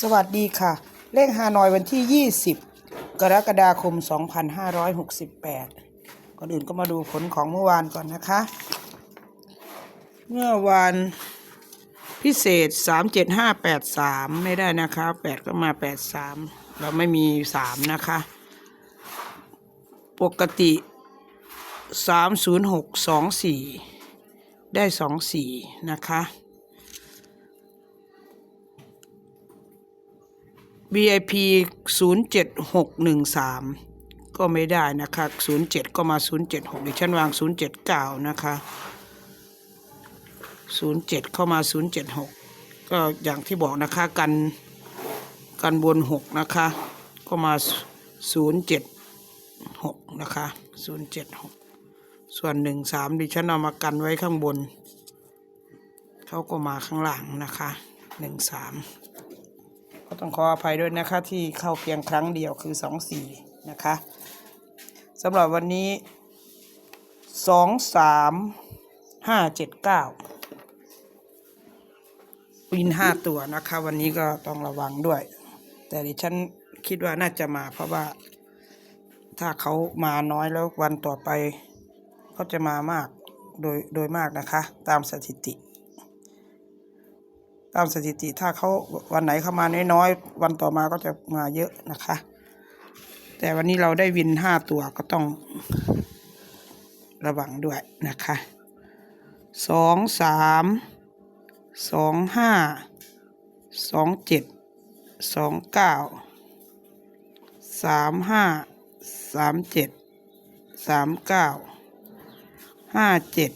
สวัสดีค่ะ เลขฮานอยวันที่ 20 กรกฎาคม 2568 ก่อนอื่นก็มาดูผลของเมื่อวานก่อนนะคะ เมื่อวานพิเศษ 37583 ไม่ได้นะคะ 8 ก็มา 83 เราไม่มี 3 นะคะ ปกติ 30624 ได้ 24 นะคะ VIP 07613 ก็ไม่ได้นะคะ07 ก็มา 076ดิฉันวาง 079 นะคะ 07 เข้ามา 076 ก็อย่างที่บอกนะคะกันกันบน 6 นะคะ ก็มา 076 นะคะ 076 ส่วน 13 ดิฉันเอามากันไว้ข้างบน เขาก็มาข้างหลังนะคะ 13 ก็ต้องขออภัยด้วยนะคะที่เข้าเพียงครั้งเดียวคือสองสี่นะคะสำหรับวันนี้สองสามห้าเจ็ดเก้าวินห้าตัวนะคะ วันนี้ก็ต้องระวังด้วย แต่ดิฉันคิดว่าน่าจะมาเพราะว่า ถ้าเขามาน้อยแล้ววันต่อไปเขาจะมามากโดยโดยมากนะคะ ตามสถิติ ตามสถิติถ้าเขาวันไหนเข้ามาน้อยๆวันต่อมาก็จะมาเยอะนะคะ แต่วันนี้เราได้วินห้าตัวก็ต้องระวังด้วยนะคะสองสามสองห้าสองเจ็ดสองเก้าสามห้าสามเจ็ดสามเก้าห้าเจ็ด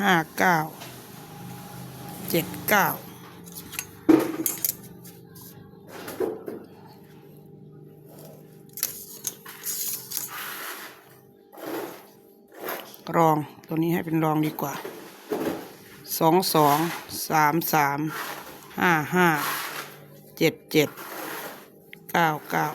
ห้าเก้าเจ็ดเก้า รองตัวนี้ให้เป็นรองดีกว่าสองสองสามสามห้าห้าเจ็ดเจ็ดเก้าเก้า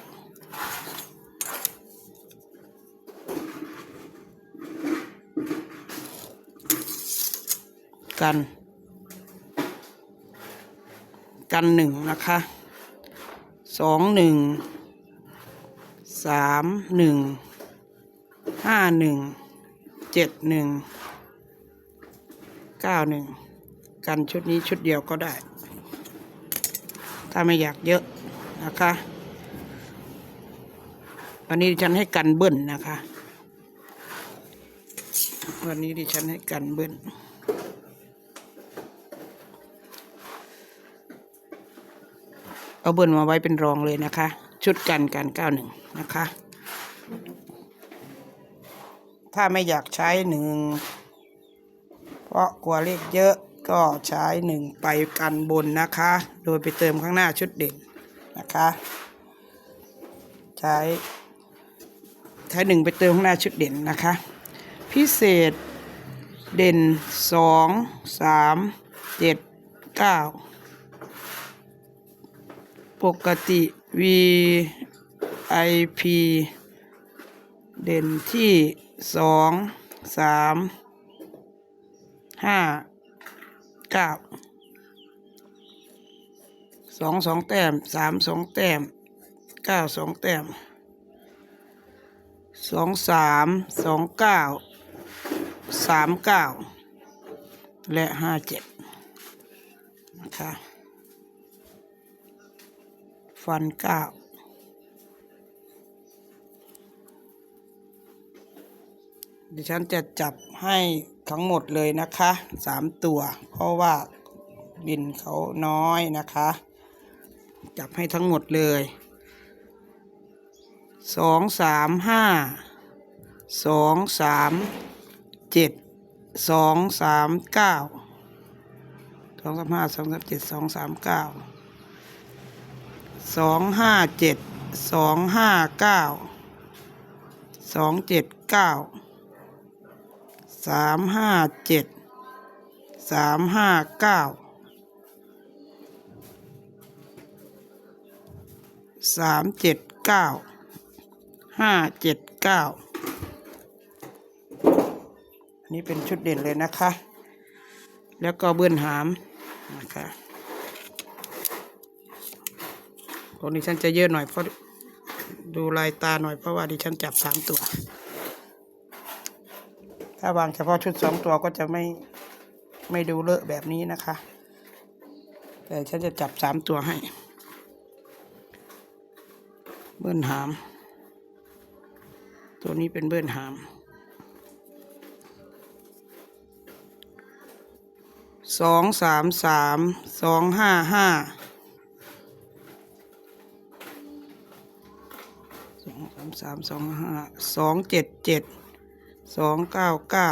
กัน กันหนึ่งนะคะสองหนึ่งสามหนึ่งห้าหนึ่ง เจ็ดหนึ่งเก้าหนึ่งกันชุดนี้ชุดเดียวก็ได้ ถ้าไม่อยากเยอะนะคะ วันนี้ดิฉันให้กันเบิ้ลนะคะ วันนี้ดิฉันให้กันเบิ้ลเอาเบิ้ลมาไว้เป็นรองเลยนะคะ ชุดกันกันเก้าหนึ่งนะคะ ถ้าไม่อยากใช้หนึ่งเพราะกลัวเลขเยอะก็ใช้หนึ่งไปกันบนนะคะ โดยไปเติมข้างหน้าชุดเด่นนะคะ ใช้ใช้หนึ่งไปเติมข้างหน้าชุดเด่นนะคะ พิเศษเด่นสองสามเจ็ดเก้าปกติ VIP เด่นที่ สองสามห้าเก้าสองสองแต้มสามสองแต้มเก้าสองแต้มสองสามสองเก้าสามเก้าและห้าเจ็ดนะคะฟันเก้า ดิฉันจะจับให้ทั้งหมดเลยนะคะสามตัว เพราะว่าบินเขาน้อยนะคะ จับให้ทั้งหมดเลยสองสามห้าสองสามเจ็ดสองสามเก้าสองสามห้าสองสามเจ็ดสองสามเก้าสองห้าเจ็ดสองห้าเก้าสองเจ็ดเก้า สามห้าเจ็ดสามห้าเก้าสามเจ็ดเก้าห้าเจ็ดเก้าอันนี้เป็นชุดเด่นเลยนะคะ แล้วก็เบื้อนหามนะคะของดิฉันจะเยอะหน่อยเพราะดูลายตาหน่อยเพราะว่าดิฉันจับสามตัว ถ้าวางเฉพาะชุดสองตัวก็จะไม่ไม่ดูเลอะแบบนี้นะคะ แต่ฉันจะจับสามตัวให้ เบิ้ลหาม ตัวนี้เป็นเบิ้ลหามสองสามสามสองห้าห้าสองสามสามสองห้าสองเจ็ดเจ็ด สองเก้าเก้า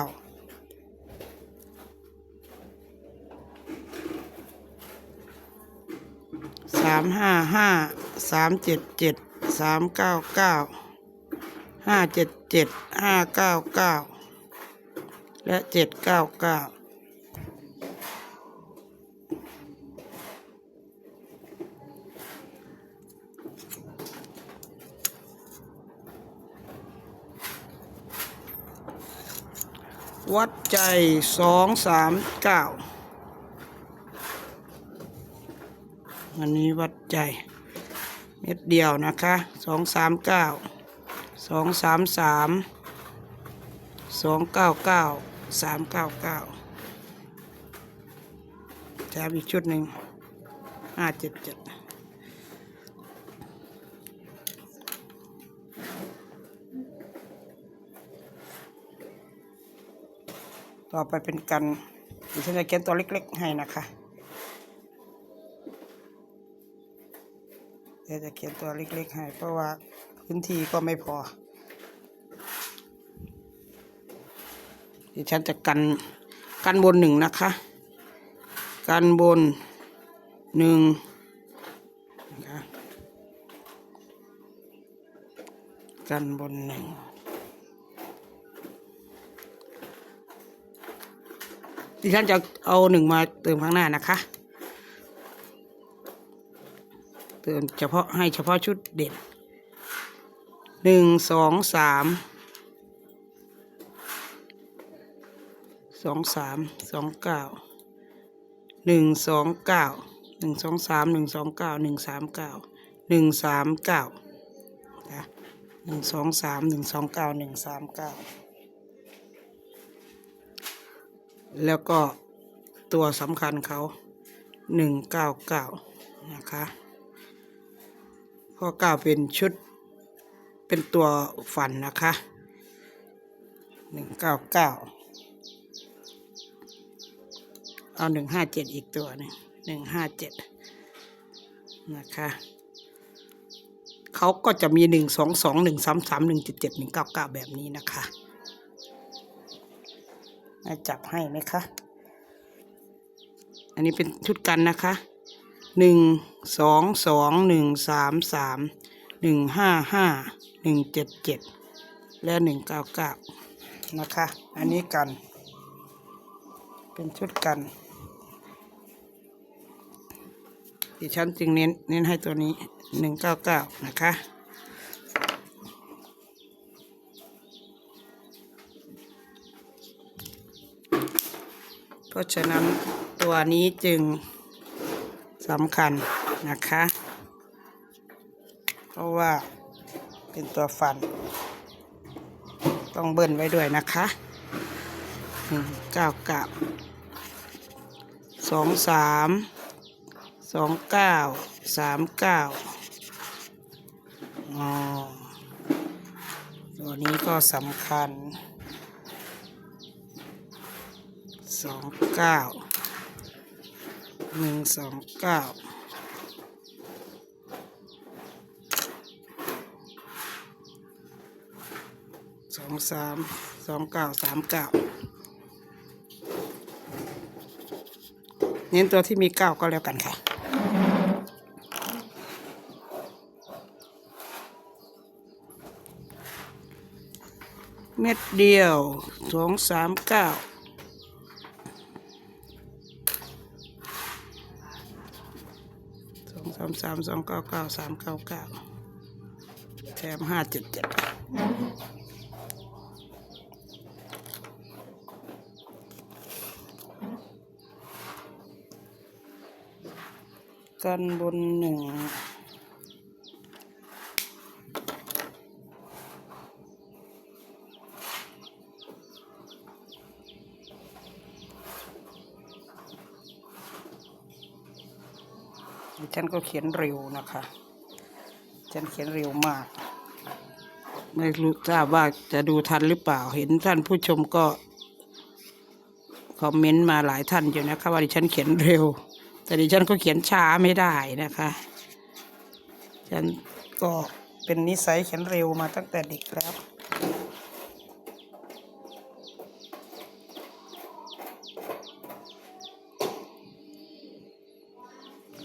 สามห้าห้าสามเจ็ดเจ็ดสามเก้าเก้าห้าเจ็ดเจ็ดห้าเก้าเก้าและเจ็ดเก้าเก้า วัดใจสองสามเก้าอันนี้วัดใจ เม็ดเดียวนะคะสองสามเก้าสองสามสามสองเก้าเก้าสามเก้าเก้าแถมอีกชุดหนึ่งห้าเจ็ดเจ็ด ต่อไปเป็นกันดิฉันจะเขียนตัวเล็ก ๆ ให้นะคะเดี๋ยวจะเขียนตัวเล็ก ๆ ให้ เพราะว่าพื้นที่ก็ไม่พอดิฉันจะกันกันบนหนึ่งนะคะ กันบนหนึ่งนะคะกันบนหนึ่ง ดิฉันจะเอาหนึ่งมาเติมข้างหน้านะคะ เติมเฉพาะให้เฉพาะชุดเด่นหนึ่งสองสามสองสามสองเก้าหนึ่งสองเก้าหนึ่งสองสามหนึ่งสองเก้าหนึ่งสามเก้าหนึ่งสามเก้าหนึ่งสองสามหนึ่งสองเก้าหนึ่งสามเก้า แล้วก็ตัวสำคัญเขาหนึ่งเก้าเก้านะคะข้อเก้าเป็นชุดเป็นตัวฝันนะคะหนึ่งเก้าเก้าเอาหนึ่งห้าเจ็ดอีกตัวหนึ่งหนึ่งห้าเจ็ดนะคะเขาก็จะมีหนึ่งสองสองหนึ่งสามสามหนึ่งเจ็ดเจ็ดหนึ่งเก้าเก้าแบบนี้นะคะ จับให้ไหมคะ อันนี้เป็นชุดกันนะคะหนึ่งสองสองหนึ่งสามสามหนึ่งห้าห้าหนึ่งเจ็ดเจ็ดและหนึ่งเก้าเก้านะคะ อันนี้กัน เป็นชุดกันดิฉันจึงเน้นเน้นให้ตัวนี้หนึ่งเก้าเก้านะคะ ราะฉะนั้นตัวนี้จึงสำคัญนะคะ เพราะว่าเป็นตัวฟัน ต้องเบิ้ลไว้ด้วยนะคะหนึ่งเก้าเก้าสองสามสองเก้าสามเก้าอ๋อตัวนี้ก็สำคัญ สองเก้าหนึ่งสองเก้าสองสามสองเก้าสามเก้าเน้นตัวที่มีเก้าก็แล้วกันค่ะเม็ดเดียวสองสามเก้า สามสามสองเก้าเก้าสามเก้าเก้าแถมห้าเจ็ดเจ็ดกันบนหนึ่ง ฉันก็เขียนเร็วนะคะ ฉันเขียนเร็วมาก ไม่รู้ทราบว่าจะดูทันหรือเปล่า เห็นท่านผู้ชมก็คอมเมนต์มาหลายท่านอยู่นะคะว่าดิฉันเขียนเร็ว แต่ดิฉันก็เขียนช้าไม่ได้นะคะ ฉันก็เป็นนิสัยเขียนเร็วมาตั้งแต่เด็กแล้ว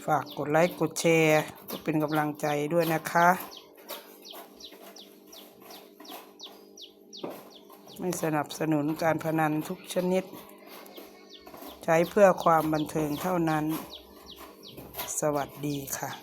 ฝากกดไลค์กดแชร์ก็เป็นกำลังใจด้วยนะคะ ไม่สนับสนุนการพนันทุกชนิด ใช้เพื่อความบันเทิงเท่านั้น สวัสดีค่ะ